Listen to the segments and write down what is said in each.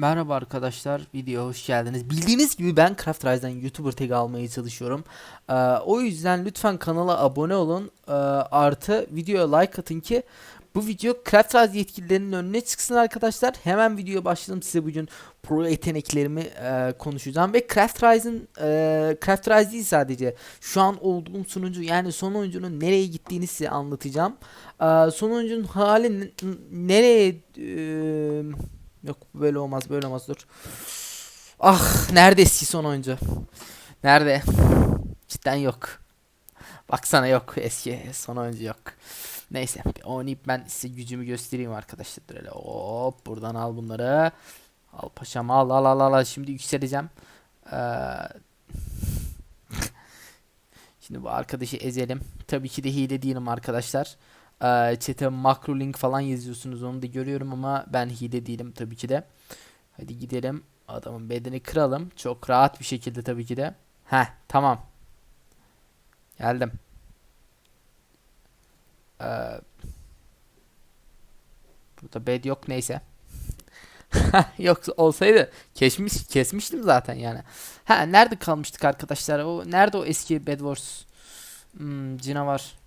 Merhaba arkadaşlar, videoya hoş geldiniz. Bildiğiniz gibi ben Craft Rise'den YouTuber tag almaya çalışıyorum. Ee, o yüzden lütfen kanala abone olun. Ee, artı videoya like atın ki bu video Craft Rise yetkililerinin önüne çıksın arkadaşlar. Hemen videoya başladım size bugün pro yeteneklerimi e, konuşacağım ve Craft Rise'ın e, Craft Rise değil sadece şu an olduğum sunucu yani son oyuncunun nereye gittiğini size anlatacağım. Ee, son oyuncunun hali nereye e, Yok böyle olmaz böyle olmaz dur. Ah nerede eski son oyuncu? Nerede? Cidden yok. Baksana yok eski son oyuncu yok. Neyse oynayıp ben size gücümü göstereyim arkadaşlar. Hele hop buradan al bunları. Al paşam al al al, al. şimdi yükseleceğim. Ee, şimdi bu arkadaşı ezelim. Tabii ki de hile değilim arkadaşlar. Chat'e makro link falan yazıyorsunuz onu da görüyorum ama ben hile değilim tabii ki de. Hadi gidelim. Adamın bedeni kıralım. Çok rahat bir şekilde tabii ki de. Heh tamam. Geldim. Ee, burada bed yok neyse. yok olsaydı kesmiş kesmiştim zaten yani. Ha nerede kalmıştık arkadaşlar? O nerede o eski Bed Wars? Hmm, canavar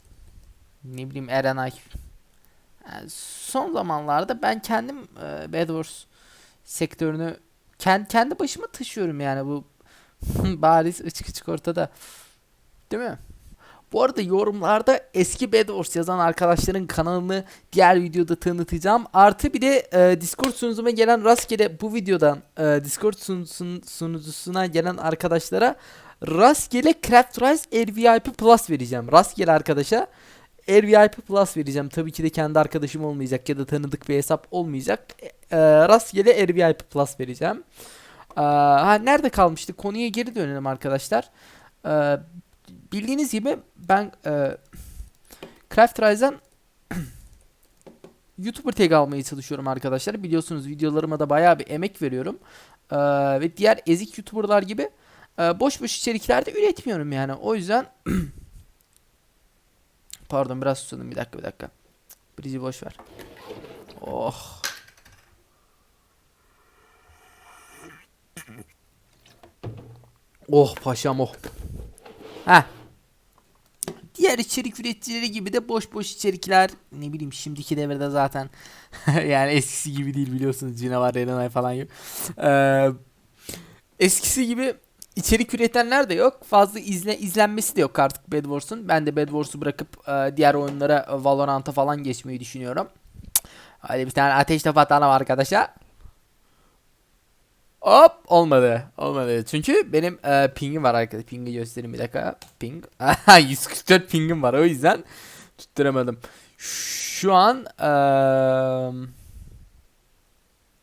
ne bileyim Erenay. Yani son zamanlarda ben kendim e, Wars sektörünü kendi, kendi başıma taşıyorum yani bu bariz açık açık ortada. Değil mi? Bu arada yorumlarda eski Wars yazan arkadaşların kanalını diğer videoda tanıtacağım. Artı bir de e, Discord sunucuma gelen rastgele bu videodan e, Discord sunucusun, sunucusuna gelen arkadaşlara rastgele Craft Rise Air VIP Plus vereceğim. Rastgele arkadaşa VIP Plus vereceğim. Tabii ki de kendi arkadaşım olmayacak ya da tanıdık bir hesap olmayacak. E, rastgele Air Plus vereceğim. E, ha, nerede kalmıştık? Konuya geri dönelim arkadaşlar. E, bildiğiniz gibi ben e, Craft Rise'dan YouTuber tag almaya çalışıyorum arkadaşlar. Biliyorsunuz videolarıma da bayağı bir emek veriyorum. E, ve diğer ezik YouTuber'lar gibi e, boş boş içerikler de üretmiyorum yani. O yüzden Pardon biraz susadım bir dakika bir dakika. Brizi boş ver. Oh. Oh paşam oh. Ha. Diğer içerik üreticileri gibi de boş boş içerikler ne bileyim şimdiki devirde zaten yani eskisi gibi değil biliyorsunuz canavar Renanay falan gibi. Ee, eskisi gibi içerik üretenler de yok. Fazla izle izlenmesi de yok artık Bed Wars'un. Ben de Bed Wars'u bırakıp e, diğer oyunlara e, Valorant'a falan geçmeyi düşünüyorum. Hadi bir tane ateş topu atalım arkadaşlar. Hop olmadı. Olmadı. Çünkü benim e, pingim var arkadaşlar. Ping'i göstereyim bir dakika. Ping. 144 pingim var o yüzden tutturamadım. Şu an eee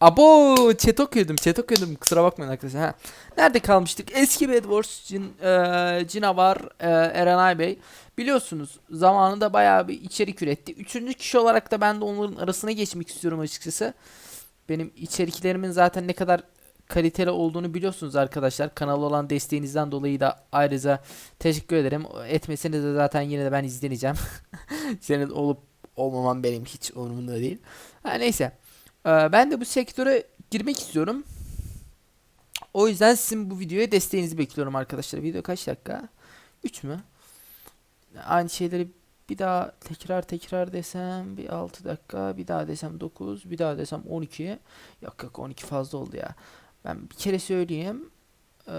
Abo chat okuyordum chat okuyordum kusura bakmayın arkadaşlar. Ha. Nerede kalmıştık? Eski Bed Wars Cin, e, Cinavar e, Erenay Bey. Biliyorsunuz zamanında bayağı bir içerik üretti. Üçüncü kişi olarak da ben de onların arasına geçmek istiyorum açıkçası. Benim içeriklerimin zaten ne kadar kaliteli olduğunu biliyorsunuz arkadaşlar. Kanala olan desteğinizden dolayı da ayrıca teşekkür ederim. Etmeseniz de zaten yine de ben izleneceğim. Senin olup olmaman benim hiç umurumda değil. Ha, neyse. Ee, ben de bu sektöre girmek istiyorum. O yüzden sizin bu videoya desteğinizi bekliyorum arkadaşlar. Video kaç dakika? 3 mü? Aynı şeyleri bir daha tekrar tekrar desem bir 6 dakika, bir daha desem 9, bir daha desem 12. Yok yok 12 fazla oldu ya. Ben bir kere söyleyeyim. Ee,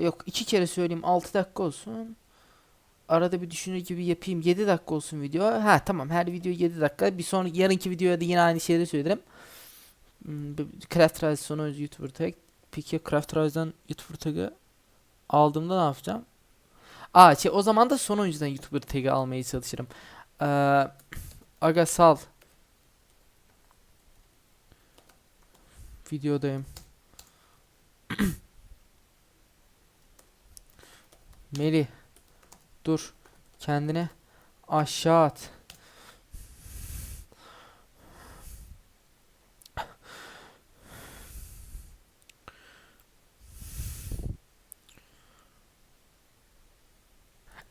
yok iki kere söyleyeyim 6 dakika olsun. Arada bir düşünür gibi yapayım 7 dakika olsun video. Ha tamam her video 7 dakika. Bir sonraki yarınki videoya da yine aynı şeyleri söylerim. Craft Rise sonu YouTuber tag. Peki Craft Rise'dan YouTuber tag'ı aldığımda ne yapacağım? Aa şey, o zaman da son oyuncudan YouTuber tag'i almaya çalışırım. Ee, aga sal. Videodayım. Melih. Dur. Kendine aşağı at.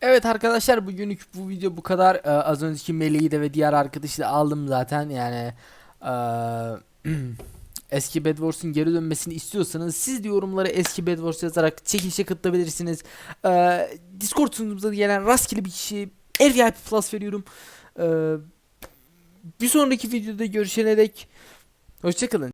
Evet arkadaşlar bugünlük bu video bu kadar. Ee, az önceki Meleği de ve diğer arkadaşı da aldım zaten yani. Ee, eski Bed Wars'un geri dönmesini istiyorsanız siz de yorumlara eski Bed Wars yazarak çekilişe katılabilirsiniz. Ee, Discord sunucumuza gelen rastgele bir kişiye RVIP Plus veriyorum. Ee, bir sonraki videoda görüşene dek hoşçakalın.